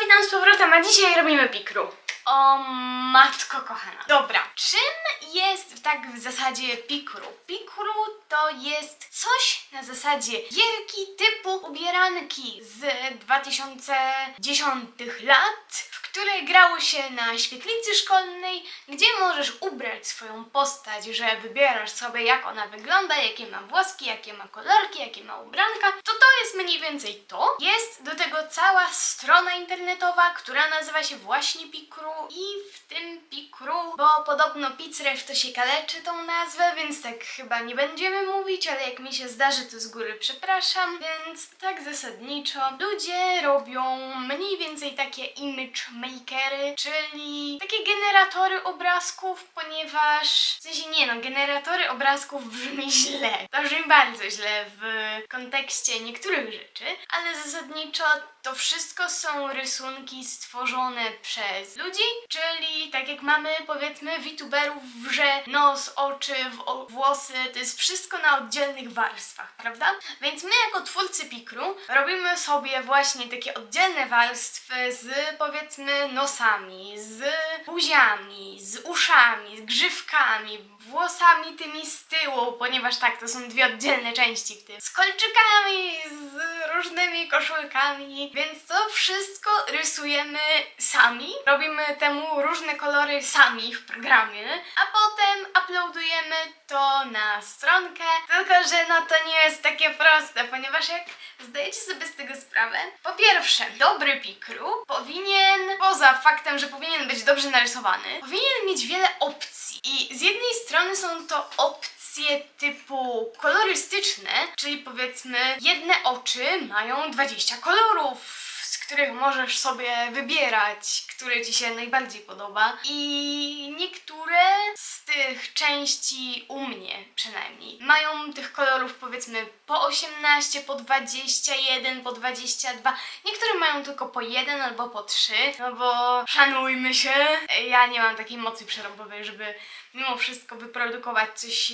witam z powrotem, a dzisiaj robimy pikru. O matko kochana. Dobra, czym jest tak w zasadzie pikru? Pikru to jest coś na zasadzie gierki typu ubieranki z 2010 lat, w której grało się na świetlicy szkolnej, gdzie możesz ubrać swoją postać, że wybierasz sobie jak ona wygląda, jakie ma włoski, jakie ma kolorki, jakie ma ubranka. To to jest mniej więcej to. Jest do tego cała strona internetowa, która nazywa się właśnie Pikru i w tym Pikru, bo podobno Pizref to się kaleczy tą nazwę, więc tak chyba nie będziemy mówić, ale jak mi się zdarzy to z góry przepraszam, więc tak zasadniczo ludzie robią mniej więcej takie image makery, czyli takie generatory obrazków, ponieważ w sensie nie no, generatory obrazków brzmi źle. To brzmi bardzo źle w kontekście niektórych rzeczy, ale zasadniczo to wszystko są rysunki stworzone przez ludzi, czyli tak jak mamy powiedzmy VTuberów, że nos, oczy, włosy, to jest wszystko na oddzielnych warstwach, prawda? Więc my jako twórcy Pikru robimy sobie właśnie takie oddzielne warstwy z powiedzmy nosami, z buziami, z uszami, z grzywkami, włosami tymi z tyłu, ponieważ tak, to są dwie oddzielne części w tym, z kolczykami, z różnymi koszulkami, więc to wszystko rysujemy sami, robimy temu różne kolory sami w programie, a potem uploadujemy to na stronkę, tylko że no to nie jest takie proste, ponieważ jak zdajecie sobie z tego sprawę, po pierwsze, dobry pikru powinien, poza faktem, że powinien być dobrze narysowany, powinien mieć wiele opcji. I z jednej strony są to opcje typu kolorystyczne, czyli powiedzmy jedne oczy mają 20 kolorów, których możesz sobie wybierać, który ci się najbardziej podoba. I niektóre z tych części u mnie przynajmniej mają tych kolorów powiedzmy po 18, po 21, po 22. Niektóre mają tylko po jeden albo po trzy, no bo szanujmy się, ja nie mam takiej mocy przerobowej, żeby mimo wszystko wyprodukować coś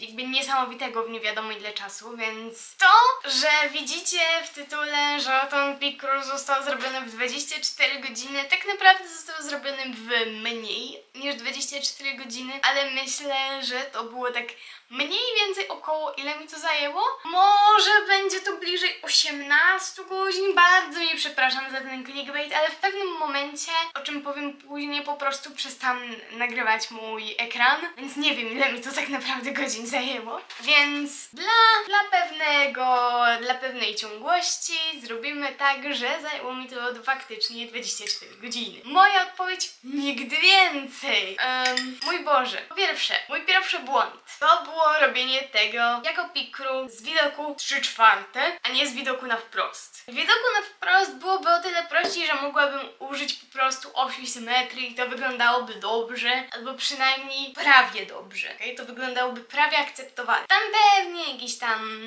jakby niesamowitego w nie wiadomo ile czasu, więc to, że widzicie w tytule, że ten Picross został zrobiony w 24 godziny, tak naprawdę został zrobiony w mniej niż 24 godziny, ale myślę, że to było tak mniej więcej około ile mi to zajęło? Może będzie to bliżej 18 godzin. Bardzo mi przepraszam za ten clickbait, ale w pewnym momencie, o czym powiem później, po prostu przestałam nagrywać mój ekran, więc nie wiem ile mi to tak naprawdę godzin zajęło. Więc dla, dla pewnego, dla pewnej ciągłości zrobimy tak, że zajęło mi to faktycznie 24 godziny. Moja odpowiedź nigdy więcej. Em, mój Boże, po pierwsze, mój pierwszy błąd to było robienie tego jako pikru z widoku 3 czwarte, a nie z widoku na wprost. Widoku na wprost byłoby o tyle prościej, że mogłabym użyć po prostu osi symetrii i to wyglądało dobrze, albo przynajmniej prawie dobrze. Okay? To wyglądałoby prawie akceptowalnie. Tam pewnie jakieś tam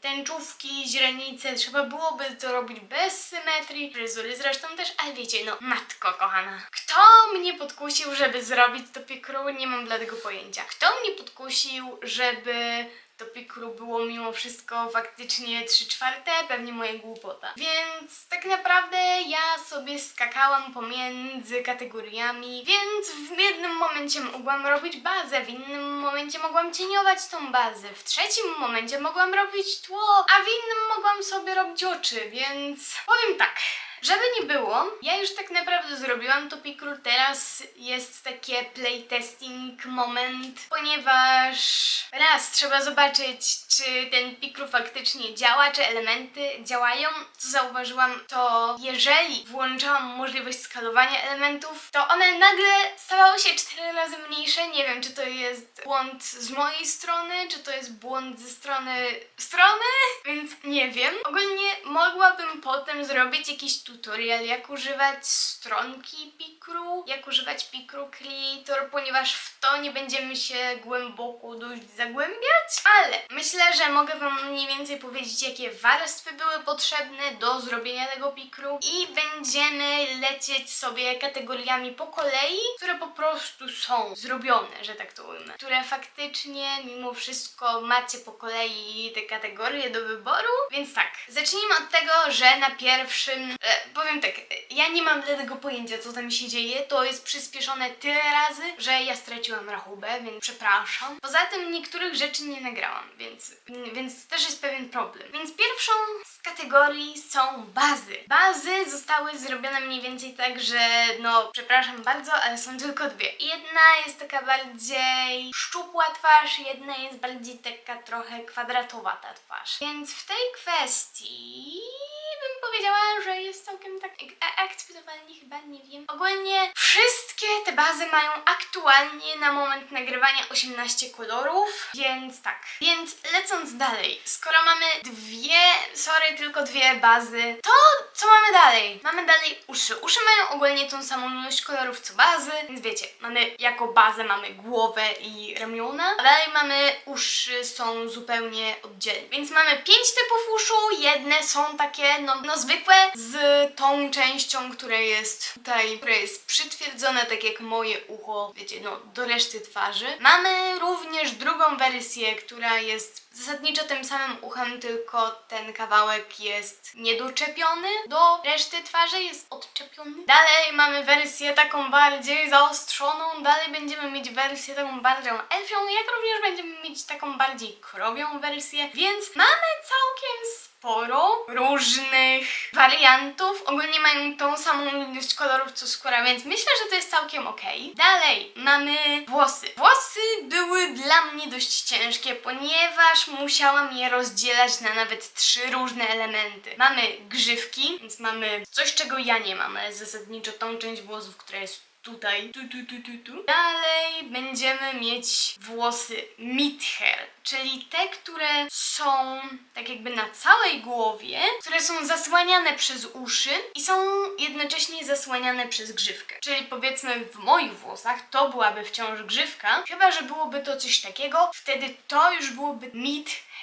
tęczówki, źrenice, trzeba byłoby to robić bez symetrii, fryzury zresztą też, ale wiecie, no matko kochana. Kto mnie podkusił, żeby zrobić to pikru? Nie mam dla tego pojęcia. Kto mnie podkusił, żeby to pikru było mimo wszystko faktycznie 3 czwarte, pewnie moja głupota. Więc tak naprawdę ja sobie skakałam pomiędzy kategoriami, więc w jednym momencie mogłam robić bazę, w innym momencie mogłam cieniować tą bazę, w trzecim momencie mogłam robić tło, a w innym mogłam sobie robić oczy, więc powiem tak. Żeby nie było, ja już tak naprawdę zrobiłam to pikru, teraz jest takie playtesting moment, ponieważ raz trzeba zobaczyć, czy ten pikru faktycznie działa, czy elementy działają. Co zauważyłam, to jeżeli włączałam możliwość skalowania elementów, to one nagle stawały się 4 razy mniejsze. Nie wiem, czy to jest błąd z mojej strony, czy to jest błąd ze strony strony, więc nie wiem. Ogólnie mogłabym potem zrobić jakiś tutorial, jak używać stronki Pikru, jak używać Pikru Creator, ponieważ w to nie będziemy się głęboko dość zagłębiać, ale myślę, że mogę Wam mniej więcej powiedzieć, jakie warstwy były potrzebne do zrobienia tego Pikru i będziemy lecieć sobie kategoriami po kolei, które po prostu są zrobione, że tak to ujmę, które faktycznie mimo wszystko macie po kolei te kategorie do wyboru, więc tak, zacznijmy od tego, że na pierwszym, e, powiem tak, ja nie mam tego pojęcia, co tam się dzieje. To jest przyspieszone tyle razy, że ja straciłam rachubę, więc przepraszam. Poza tym niektórych rzeczy nie nagrałam, więc, więc też jest pewien problem. Więc pierwszą z kategorii są bazy. Bazy zostały zrobione mniej więcej tak, że no, przepraszam bardzo, ale są tylko dwie. Jedna jest taka bardziej szczupła twarz, jedna jest bardziej taka trochę kwadratowa ta twarz. Więc w tej kwestii bym powiedziała, że jest całkiem tak akceptowalnie, chyba nie wiem. Ogólnie wszystkie te bazy mają aktualnie na moment nagrywania 18 kolorów, więc tak. Więc lecąc dalej, skoro mamy sorry, tylko dwie bazy, to co mamy dalej? Mamy dalej uszy. Uszy mają ogólnie tą samą ilość kolorów co bazy, więc wiecie, mamy jako bazę mamy głowę i ramiona, a dalej mamy uszy są zupełnie oddzielnie. Więc mamy pięć typów uszu, jedne są takie no, no zwykłe z tą częścią, która jest tutaj, która jest przytwierdzona tak jak moje ucho, wiecie, no do reszty twarzy. Mamy również drugą wersję, która jest zasadniczo tym samym uchem, tylko ten kawałek jest niedoczepiony. Do reszty twarzy, jest odczepiony. Dalej mamy wersję taką bardziej zaostrzoną, dalej będziemy mieć wersję taką bardziej elfią, jak również będziemy mieć taką bardziej krowią wersję, więc mamy całkiem sporo różnych wariantów. Ogólnie mają tą samą ilość kolorów co skóra, więc myślę, że to jest całkiem okej. Dalej mamy włosy. Włosy były dla mnie dość ciężkie, ponieważ musiałam je rozdzielać na nawet trzy różne elementy. Mamy grzywki, więc mamy coś, czego ja nie mam, ale zasadniczo tą część włosów, która jest tutaj, tu, tu, tu, tu, tu. Dalej będziemy mieć włosy mid-hair, czyli te, które są tak jakby na całej głowie, które są zasłaniane przez uszy i są jednocześnie zasłaniane przez grzywkę. Czyli powiedzmy w moich włosach to byłaby wciąż grzywka, chyba że byłoby to coś takiego, wtedy to już byłoby mid-hair.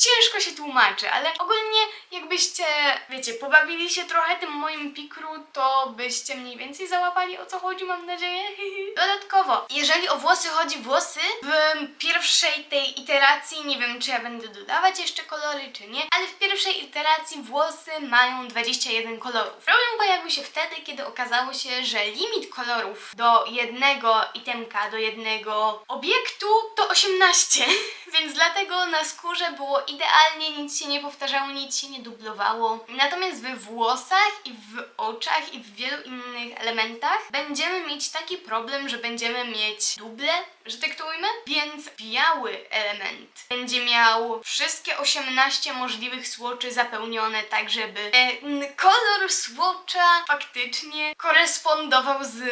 Ciężko się tłumaczy, ale ogólnie jakbyście, wiecie, pobawili się trochę tym moim pikru, to byście mniej więcej załapali o co chodzi, mam nadzieję. Dodatkowo, jeżeli o włosy chodzi, włosy w pierwszej tej iteracji, nie wiem czy ja będę dodawać jeszcze kolory, czy nie, ale w pierwszej iteracji włosy mają 21 kolorów. Problem pojawił się wtedy, kiedy okazało się, że limit kolorów do jednego itemka, do jednego obiektu to 18, więc dlatego na skórze było idealnie, nic się nie powtarzało, nic się nie dublowało. Natomiast we włosach i w oczach i w wielu innych elementach będziemy mieć taki problem, że będziemy mieć duble, że tak to ujmę, więc biały element będzie miał wszystkie 18 możliwych słoczy zapełnione tak, żeby ten kolor słocza faktycznie korespondował z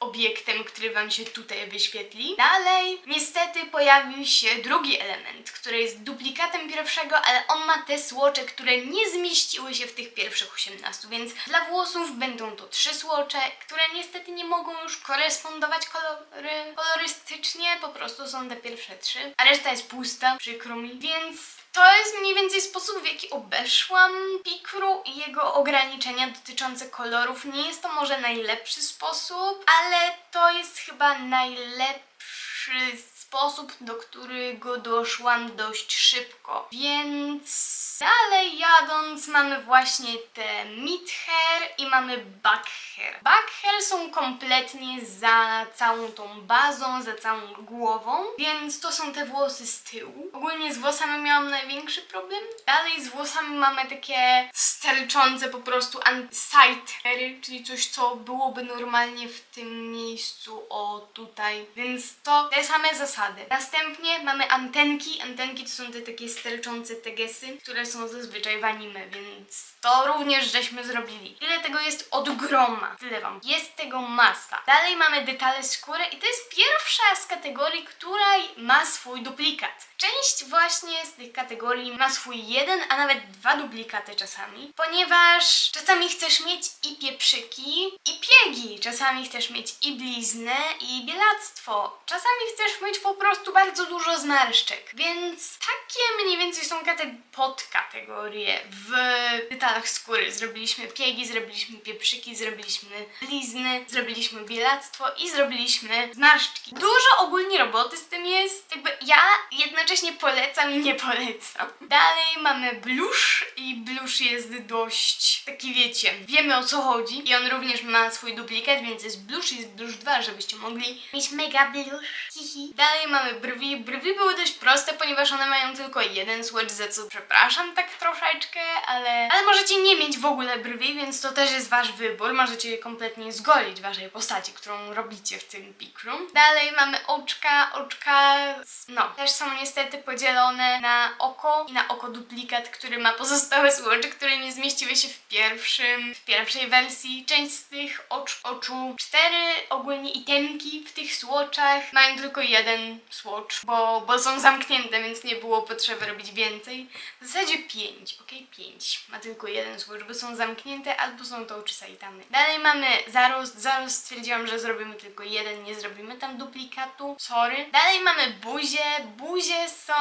obiektem, który wam się tutaj wyświetli. Dalej, niestety pojawił się drugi element, który jest duplikatem pierwszego, ale on ma te słocze, które nie zmieściły się w tych pierwszych 18, więc dla włosów będą to trzy słocze, które niestety nie mogą już korespondować kolory, kolorystycznie, po prostu są te pierwsze trzy, a reszta jest pusta, przykro mi, więc to jest mniej więcej sposób, w jaki obeszłam Pikru i jego ograniczenia dotyczące kolorów. Nie jest to może najlepszy sposób, ale to jest chyba najlepszy sposób, do którego doszłam dość szybko. Więc dalej jadąc mamy właśnie te mid hair i mamy back hair. Back hair są kompletnie za całą tą bazą, za całą głową, więc to są te włosy z tyłu. Ogólnie z włosami miałam największy problem. Dalej z włosami mamy takie sterczące po prostu hairy, czyli coś, co byłoby normalnie w tym miejscu, o tutaj. Więc to te same zasady. Następnie mamy antenki. Antenki to są te takie sterczące tegesy, które są zazwyczaj w anime, więc to również żeśmy zrobili. Tyle tego jest od groma. Tyle wam. Jest tego masa. Dalej mamy detale skóry i to jest pierwsza z kategorii, która ma swój duplikat. Część właśnie z tych kategorii ma swój jeden, a nawet dwa duplikaty czasami, ponieważ czasami chcesz mieć i pieprzyki, i piegi, czasami chcesz mieć i bliznę, i bielactwo, czasami chcesz mieć po prostu bardzo dużo zmarszczek, więc takie mniej więcej są kate- podkategorie w detalach skóry. Zrobiliśmy piegi, zrobiliśmy pieprzyki, zrobiliśmy blizny, zrobiliśmy bielactwo i zrobiliśmy zmarszczki. Dużo ogólnie roboty z tym jest. Jakby ja jednocześnie polecam i nie polecam. Dalej mamy blusz i blusz jest dość taki wiecie, wiemy o co chodzi i on również ma swój duplikat, więc jest blusz i jest blusz 2, żebyście mogli mieć mega blusz. Hihi. Dalej mamy brwi. Brwi były dość proste, ponieważ one mają tylko jeden swatch, za co przepraszam tak troszeczkę, ale, ale możecie nie mieć w ogóle brwi, więc to też jest wasz wybór. Możecie je kompletnie zgolić waszej postaci, którą robicie w tym pikrum. Dalej mamy oczka. Oczka, no, też są niestety podzielone na oko i na oko duplikat, który ma pozostałe słocze, które nie zmieściły się w pierwszym, w pierwszej wersji. Część z tych ocz, oczu, cztery ogólnie itemki w tych słoczach mają tylko jeden słocz, bo, bo są zamknięte, więc nie było potrzeby robić więcej. W zasadzie pięć, okej, pięć. Ma tylko jeden słocz, bo są zamknięte albo są to oczy Saitamy. Dalej mamy zarost. Zarost stwierdziłam, że zrobimy tylko jeden, nie zrobimy tam duplikatu. Sorry. Dalej mamy buzie. Buzie są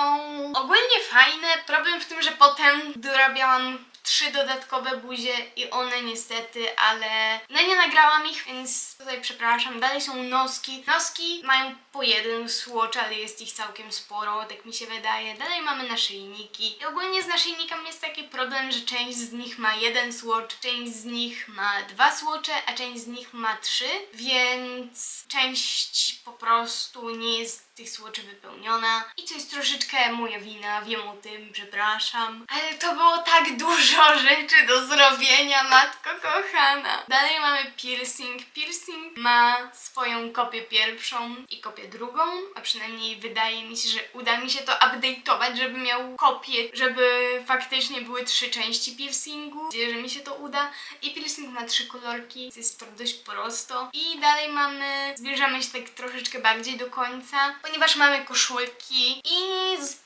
ogólnie fajne. Problem w tym, że potem dorabiałam trzy dodatkowe buzie i one niestety, ale no nie nagrałam ich, więc tutaj przepraszam. Dalej są noski. Noski mają po jeden słocz, ale jest ich całkiem sporo, tak mi się wydaje. Dalej mamy naszyjniki. I ogólnie z naszyjnikami jest taki problem, że część z nich ma jeden słocz, część z nich ma dwa słocze, a część z nich ma trzy, więc część po prostu nie jest tych słoczy wypełniona i to jest troszeczkę moja wina, wiem o tym, przepraszam. Ale to było tak dużo rzeczy do zrobienia, matko kochana. Dalej mamy piercing. Piercing ma swoją kopię pierwszą i kopię drugą, a przynajmniej wydaje mi się, że uda mi się to update'ować, żeby miał kopię, żeby faktycznie były trzy części piercingu. Nadzieję, że mi się to uda. I piercing ma trzy kolorki, jest to dość prosto. I dalej mamy, zbliżamy się tak troszeczkę bardziej do końca, ponieważ mamy koszulki i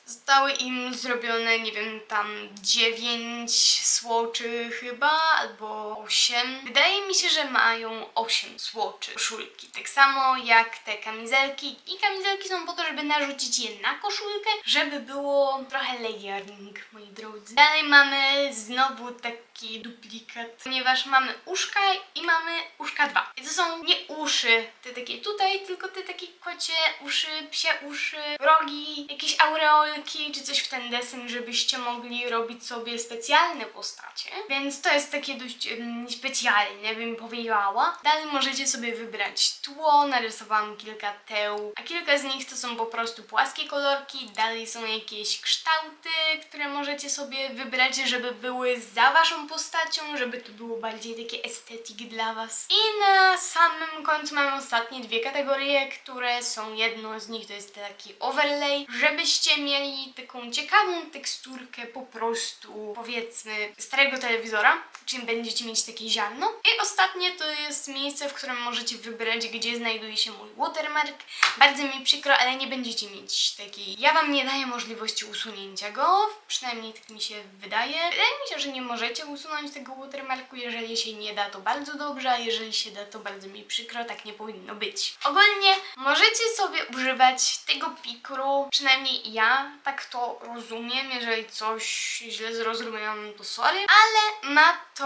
zostały im zrobione, nie wiem, tam 9 słoczy chyba, albo 8. Wydaje mi się, że mają 8 słoczy koszulki. Tak samo jak te kamizelki. I kamizelki są po to, żeby narzucić je na koszulkę, żeby było trochę layering, moi drodzy. Dalej mamy znowu taki duplikat, ponieważ mamy uszka i mamy uszka 2. I to są nie uszy, te takie tutaj, tylko te takie kocie uszy, psie uszy, rogi, jakieś aureolki, czy coś w ten deseń, żebyście mogli robić sobie specjalne postacie. Więc to jest takie dość um, specjalne, bym powiedziała. Dalej możecie sobie wybrać tło, narysowałam kilka teł, a kilka z nich to są po prostu płaskie kolorki, dalej są jakieś kształty, które możecie sobie wybrać, żeby były za waszą postacią, żeby to było bardziej takie estetyk dla was. I na samym końcu mamy ostatnie dwie kategorie, które są jedną z nich to jest taki overlay, żebyście mieli taką ciekawą teksturkę po prostu powiedzmy starego telewizora, czym będziecie mieć takie ziarno. I ostatnie to jest miejsce, w którym możecie wybrać, gdzie znajduje się mój watermark. Bardzo mi przykro, ale nie będziecie mieć takiej. Ja wam nie daję możliwości usunięcia go, przynajmniej tak mi się wydaje. Wydaje mi się, że nie możecie usunąć tego watermarku, jeżeli się nie da to bardzo dobrze, a jeżeli się da to bardzo mi przykro, tak nie powinno być. Ogólnie możecie sobie używać tego pikru, przynajmniej ja tak to rozumiem, jeżeli coś źle zrozumiałam, to sorry, ale ma to,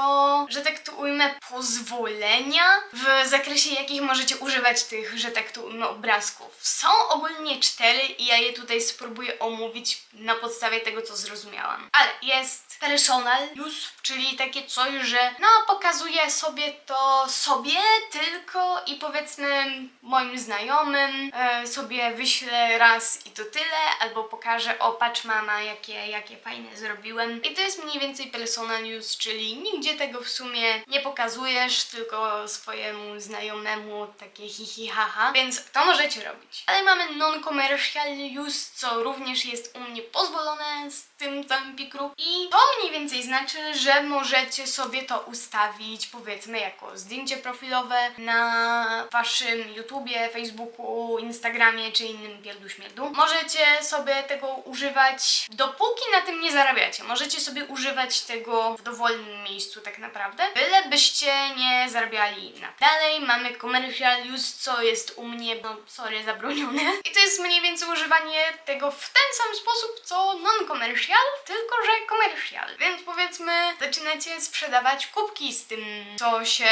że tak to ujmę, pozwolenia w zakresie jakich możecie używać tych, że tak to ujmę, obrazków. Są ogólnie cztery i ja je tutaj spróbuję omówić na podstawie tego, co zrozumiałam. Ale jest personal use, czyli takie coś, że no pokazuję sobie to sobie tylko i powiedzmy moim znajomym e, sobie wyślę raz i to tyle, albo pokażę o patrz mama jakie, jakie fajne zrobiłem. I to jest mniej więcej personal use, czyli nigdzie tego w sumie nie pokazujesz, tylko swojemu znajomemu takie hihi haha, więc to możecie robić. Ale mamy non-commercial use, co również jest u mnie pozwolone z tym całym pikru i to mniej więcej znaczy, że możecie sobie to ustawić powiedzmy jako zdjęcie profilowe na waszym YouTubie, Facebooku, Instagramie czy innym pierdu śmierdu. Możecie sobie tego używać dopóki na tym nie zarabiacie. Możecie sobie używać tego w dowolnym miejscu tak naprawdę. Byle byście nie zarabiali na. Dalej mamy commercial use, co jest u mnie, no sorry, zabronione. I to jest mniej więcej używanie tego w ten sam sposób, co non-commercial, tylko że commercial. Więc powiedzmy, zaczynacie sprzedawać kubki z tym, co się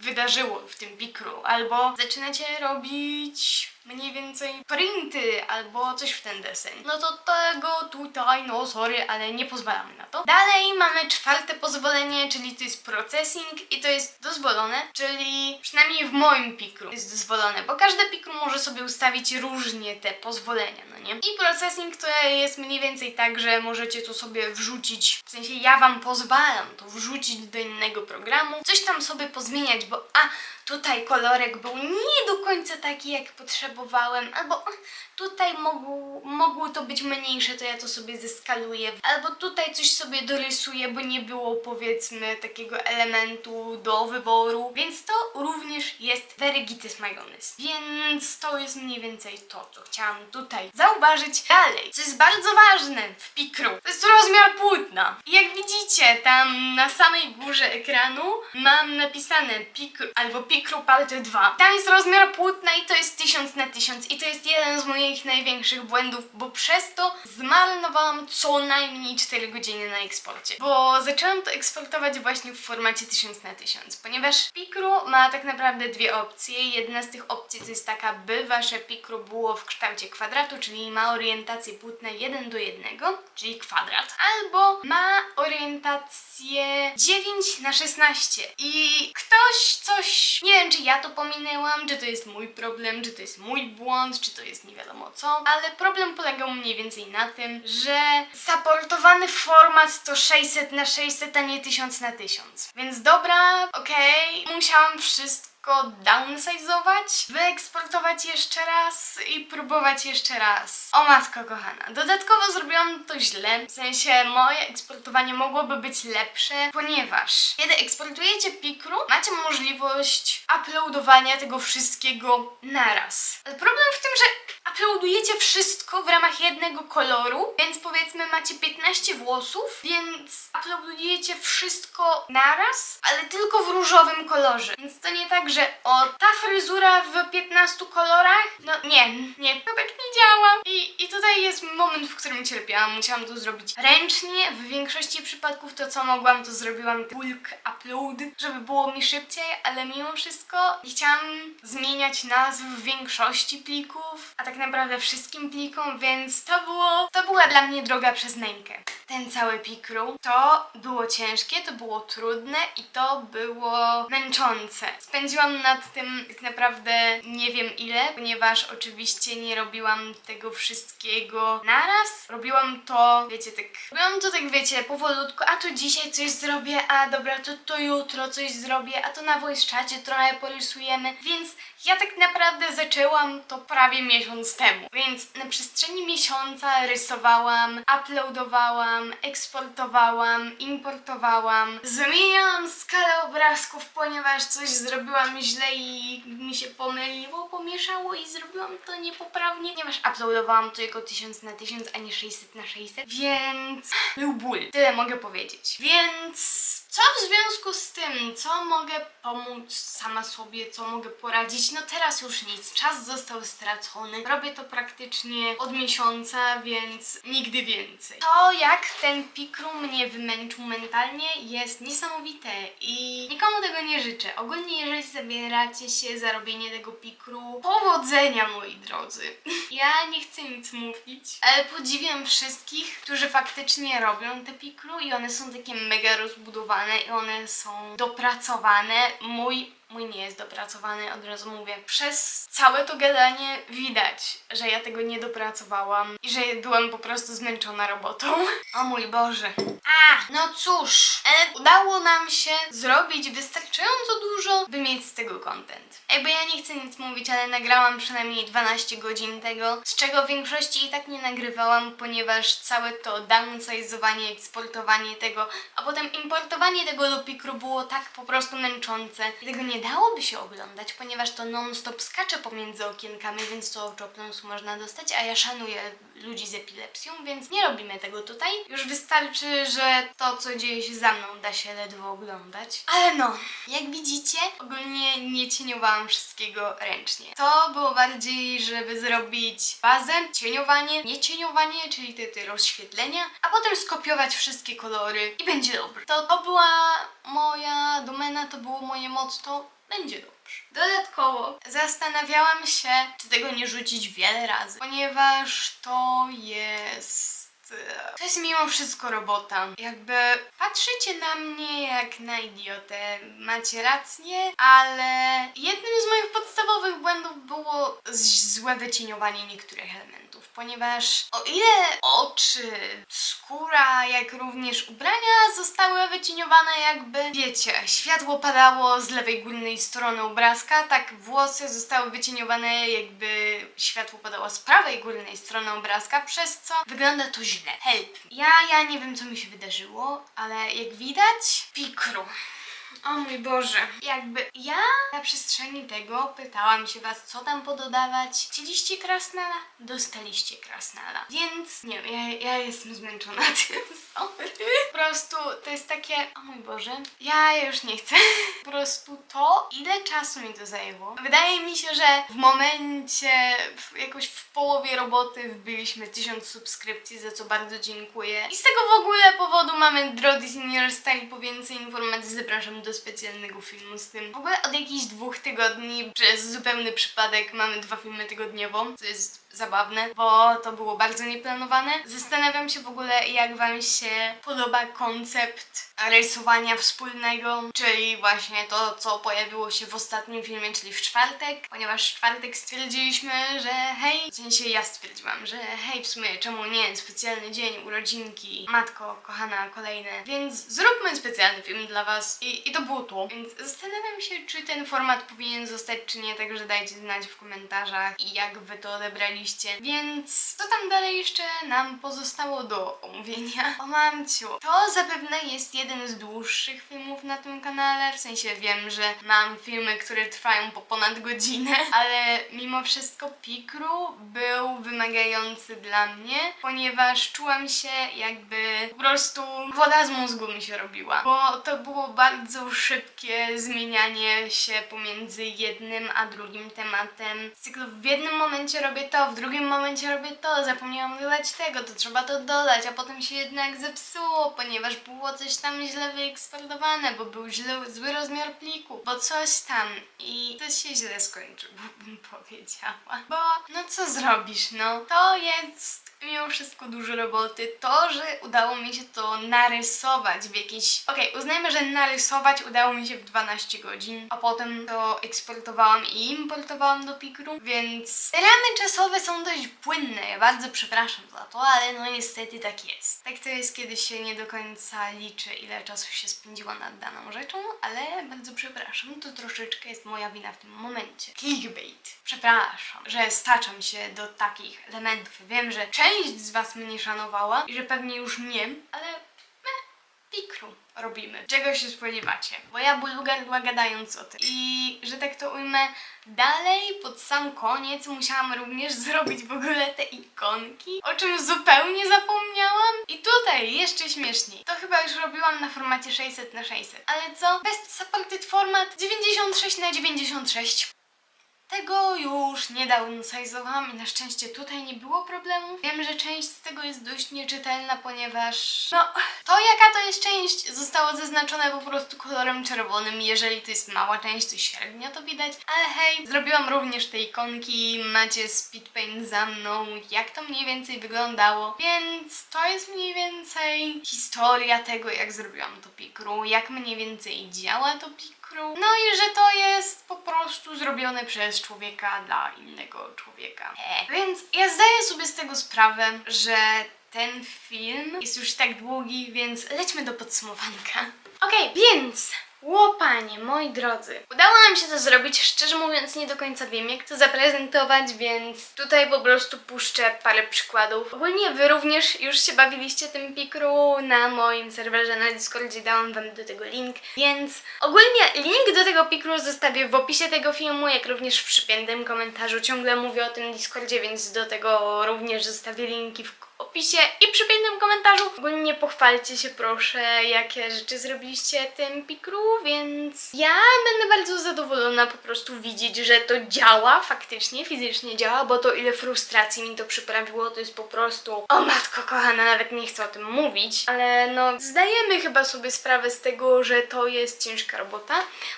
wydarzyło w tym pikru, albo zaczynacie robić mniej więcej printy albo coś w ten deseń. No to tego tutaj, no sorry, ale nie pozwalamy na to. Dalej mamy czwarte pozwolenie, czyli to jest processing i to jest dozwolone, czyli przynajmniej w moim pikru jest dozwolone, bo każde pikru może sobie ustawić różnie te pozwolenia, no nie? I processing to jest mniej więcej tak, że możecie to sobie wrzucić, w sensie ja wam pozwalam to wrzucić do innego programu, coś tam sobie pozmieniać, bo a tutaj kolorek był nie do końca taki, jak potrzebowałem, albo tutaj mogło, mogło to być mniejsze, to ja to sobie zeskaluję, albo tutaj coś sobie dorysuję, bo nie było powiedzmy takiego elementu do wyboru, więc to również jest very gites majonez. Więc to jest mniej więcej to, co chciałam tutaj zauważyć. Dalej, co jest bardzo ważne w pikru, to jest rozmiar płótna. I jak widzicie, tam na samej górze ekranu mam napisane pikru albo pikru palety 2. Tam jest rozmiar płótna i to jest 1000 na 1000 i to jest jeden z moich największych błędów, bo przez to zmarnowałam co najmniej 4 godziny na eksporcie. Bo zaczęłam to eksportować właśnie w formacie 1000 na 1000, ponieważ pikru ma tak naprawdę dwie opcje. Jedna z tych opcji to jest taka, by wasze pikru było w kształcie kwadratu, czyli ma orientację płótna 1 do 1, czyli kwadrat, albo ma orientację 9 na 16 i ktoś coś, nie wiem czy ja to pominęłam, czy to jest mój problem, czy to jest mój błąd, czy to jest nie wiadomo co, ale problem polegał mniej więcej na tym, że supportowany format to 600 na 600, a nie 1000 na 1000. Więc dobra, okej, musiałam wszystko downsizować, wyeksportować jeszcze raz i próbować jeszcze raz. O matko kochana. Dodatkowo zrobiłam to źle, w sensie moje eksportowanie mogłoby być lepsze, ponieważ kiedy eksportujecie Pikru, macie możliwość uploadowania tego wszystkiego naraz. Problem w tym, że uploadujecie wszystko w ramach jednego koloru, więc powiedzmy macie 15 włosów, więc uploadujecie wszystko naraz, ale tylko w różowym kolorze. Więc to nie tak, że o, ta fryzura w 15 kolorach, no nie, nie, to tak nie działa. I, I tutaj jest moment, w którym cierpiałam, musiałam to zrobić ręcznie. W większości przypadków to, co mogłam, to zrobiłam bulk upload, żeby było mi szybciej, ale mimo wszystko nie chciałam zmieniać nazw w większości plików, a tak naprawdę wszystkim plikom, więc to było, to była dla mnie droga przez mękę. Ten cały pikru, to było ciężkie, to było trudne i to było męczące. Spędziłam nad tym tak naprawdę nie wiem ile, ponieważ oczywiście nie robiłam tego wszystkiego naraz. Robiłam to, wiecie, tak, robiłam to tak, wiecie, powolutku, a to dzisiaj coś zrobię, a dobra, to, to jutro coś zrobię, a to na voice trochę porysujemy, więc ja tak naprawdę zaczęłam to prawie miesiąc temu, więc na przestrzeni miesiąca rysowałam, uploadowałam, eksportowałam, importowałam, zmieniałam skalę obrazków, ponieważ coś zrobiłam źle i mi się pomyliło, pomieszało i zrobiłam to niepoprawnie, ponieważ uploadowałam to jako 1000 na 1000, a nie 600 na 600, więc był ból. Tyle mogę powiedzieć. Więc co w związku z tym, co mogę pomóc sama sobie, co mogę poradzić? No teraz już nic, czas został stracony. Robię to praktycznie od miesiąca, więc nigdy więcej. To jak ten pikru mnie wymęczył mentalnie jest niesamowite i nikomu tego nie życzę. Ogólnie jeżeli zabieracie się za robienie tego pikru, powodzenia moi drodzy. Ja nie chcę nic mówić, ale podziwiam wszystkich, którzy faktycznie robią te pikru i one są takie mega rozbudowane i one są dopracowane. Mój Mój nie jest dopracowany, od razu mówię. Przez całe to gadanie widać, że ja tego nie dopracowałam i że byłam po prostu zmęczona robotą. O mój Boże. A, no cóż, ale udało nam się zrobić wystarczająco dużo, by mieć z tego content. Jakby ja nie chcę nic mówić, ale nagrałam przynajmniej 12 godzin tego, z czego w większości i tak nie nagrywałam, ponieważ całe to downsizowanie, eksportowanie tego, a potem importowanie tego do Pikru było tak po prostu męczące tego nie dałoby się oglądać, ponieważ to non-stop skacze pomiędzy okienkami, więc to oczopląsu można dostać, a ja szanuję ludzi z epilepsją, więc nie robimy tego tutaj. Już wystarczy, że to, co dzieje się za mną, da się ledwo oglądać. Ale no, jak widzicie, ogólnie nie cieniowałam wszystkiego ręcznie. To było bardziej, żeby zrobić bazę, cieniowanie, nie cieniowanie, czyli te, te rozświetlenia, a potem skopiować wszystkie kolory i będzie dobrze. To, to była moja domena, to było moje motto, będzie dobrze. Dodatkowo zastanawiałam się, czy tego nie rzucić wiele razy, ponieważ to jest. To jest mimo wszystko robota. Jakby patrzycie na mnie jak na idiotę, macie rację, ale jednym z moich podstawowych błędów było złe wycieniowanie niektórych elementów, ponieważ o ile oczy, skóra, jak również ubrania zostały wycieniowane jakby, wiecie, światło padało z lewej górnej strony obrazka, tak włosy zostały wycieniowane jakby światło padało z prawej górnej strony obrazka, przez co wygląda to źle. Help. Ja, ja nie wiem co mi się wydarzyło, ale jak widać, pikru. O mój Boże. Jakby ja na przestrzeni tego pytałam się was, co tam pododawać. Chcieliście krasnala? Dostaliście krasnala. Więc nie wiem, ja, ja jestem zmęczona tym, sorry. Po prostu to jest takie, o mój Boże, ja już nie chcę. Po prostu to, ile czasu mi to zajęło. Wydaje mi się, że w momencie, w, jakoś w połowie roboty wbiliśmy 1000 subskrypcji, za co bardzo dziękuję. I z tego w ogóle powodu mamy Drody Senior Style. Po więcej informacji zapraszam do specjalnego filmu z tym. W ogóle od jakichś dwóch tygodni, przez zupełny przypadek, mamy dwa filmy tygodniowo, co jest zabawne, bo to było bardzo nieplanowane. Zastanawiam się w ogóle, jak Wam się podoba koncept rysowania wspólnego, czyli właśnie to, co pojawiło się w ostatnim filmie, czyli w czwartek, ponieważ w czwartek stwierdziliśmy, że hej, w sensie ja stwierdziłam, że hej, w sumie czemu nie, specjalny dzień, urodzinki, matko, kochana, kolejne, więc zróbmy specjalny film dla Was i, i to było to. Więc zastanawiam się, czy ten format powinien zostać, czy nie, także dajcie znać w komentarzach i jak Wy to odebraliście. Więc co tam dalej jeszcze nam pozostało do omówienia? O mamciu, to zapewne jest jeden z dłuższych filmów na tym kanale, w sensie wiem, że mam filmy, które trwają po ponad godzinę, ale mimo wszystko Pikru był wymagający dla mnie, ponieważ czułam się jakby po prostu woda z mózgu mi się robiła, bo to było bardzo szybkie zmienianie się pomiędzy jednym a drugim tematem. Z w jednym momencie robię to, w drugim momencie robię to, zapomniałam dodać tego, to trzeba to dodać, a potem się jednak zepsuło, ponieważ było coś tam źle wyeksportowane, bo był źle, zły rozmiar pliku, bo coś tam i to się źle skończyło, bym powiedziała. Bo no co zrobisz, no to jest mimo wszystko dużo roboty. To, że udało mi się to narysować w jakiś... Okej, uznajmy, że narysować udało mi się w 12 godzin, a potem to eksportowałam i importowałam do Pikru, więc te ramy czasowe są dość płynne. Ja bardzo przepraszam za to, ale no niestety tak jest. Tak to jest, kiedy się nie do końca liczy, ile czasu się spędziło nad daną rzeczą, ale bardzo przepraszam, to troszeczkę jest moja wina w tym momencie. Clickbait. Przepraszam, że staczam się do takich elementów. Wiem, że część z Was mnie szanowała i że pewnie już nie, ale meh, pikru robimy. Czego się spodziewacie? Bo ja ból gardła gadając o tym. I że tak to ujmę, dalej pod sam koniec musiałam również zrobić w ogóle te ikonki, o czym zupełnie zapomniałam. I tutaj jeszcze śmieszniej. To chyba już robiłam na formacie 600 na 600 Ale co? Best supported format 96 na 96 tego już nie downsizowałam i na szczęście tutaj nie było problemów. Wiem, że część z tego jest dość nieczytelna, ponieważ no, to jaka to jest część zostało zaznaczone po prostu kolorem czerwonym. Jeżeli to jest mała część, to średnio to widać. Ale hej, zrobiłam również te ikonki, macie speed paint za mną, jak to mniej więcej wyglądało. Więc to jest mniej więcej historia tego, jak zrobiłam to pikru, jak mniej więcej działa to pikru. No i że to jest po prostu zrobione przez człowieka dla innego człowieka. E. Więc ja zdaję sobie z tego sprawę, że ten film jest już tak długi, więc lećmy do podsumowanka. Okej, więc Łopanie, moi drodzy. Udało nam się to zrobić, szczerze mówiąc nie do końca wiem jak to zaprezentować, więc tutaj po prostu puszczę parę przykładów. Ogólnie wy również już się bawiliście tym Pikru na moim serwerze na Discordzie, dałam wam do tego link, więc ogólnie link do tego Pikru zostawię w opisie tego filmu, jak również w przypiętym komentarzu. Ciągle mówię o tym Discordzie, więc do tego również zostawię linki w opisie i przypiętym komentarzu. Ogólnie pochwalcie się proszę, jakie rzeczy zrobiliście tym Pikru, więc ja będę bardzo zadowolona po prostu widzieć, że to działa, faktycznie, fizycznie działa, bo to ile frustracji mi to przyprawiło, to jest po prostu o matko kochana, nawet nie chcę o tym mówić, ale no zdajemy chyba sobie sprawę z tego, że to jest ciężka robota.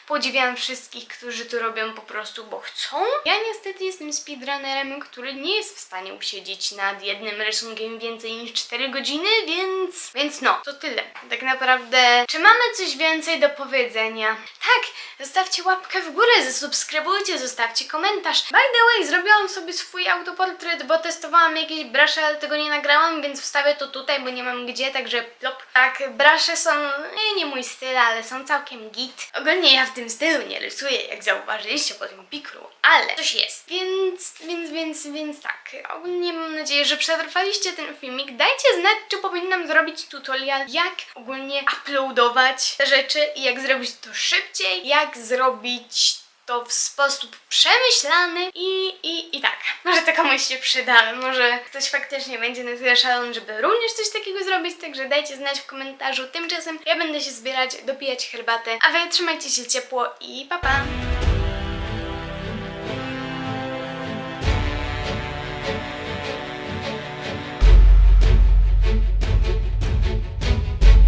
Podziwiam wszystkich, którzy to robią po prostu, bo chcą. Ja niestety jestem speedrunnerem, który nie jest w stanie usiedzieć nad jednym rysunkiem więcej niż 4 godziny, więc... Więc no, to tyle. Tak naprawdę, czy mamy coś więcej do powiedzenia? Tak, zostawcie łapkę w górę, zasubskrybujcie, zostawcie komentarz. By the way, zrobiłam sobie swój autoportret, bo testowałam jakieś brasze, ale tego nie nagrałam, więc wstawię to tutaj, bo nie mam gdzie, także plop. Tak, brasze są, nie, nie mój styl, ale są całkiem git. Ogólnie ja w tym stylu nie rysuję, jak zauważyliście po tym pikru, ale coś jest. Więc, więc, więc, więc tak. Ogólnie mam nadzieję, że przetrwaliście ten filmik. Dajcie znać, czy powinnam zrobić tutorial, jak ogólnie uploadować te rzeczy i jak zrobić to szybciej, jak zrobić to w sposób przemyślany i, i, i tak. Może to komuś się przyda, może ktoś faktycznie będzie na tyle szalony, żeby również coś takiego zrobić, także dajcie znać w komentarzu. Tymczasem ja będę się zbierać, dopijać herbatę, a wy trzymajcie się ciepło i pa pa!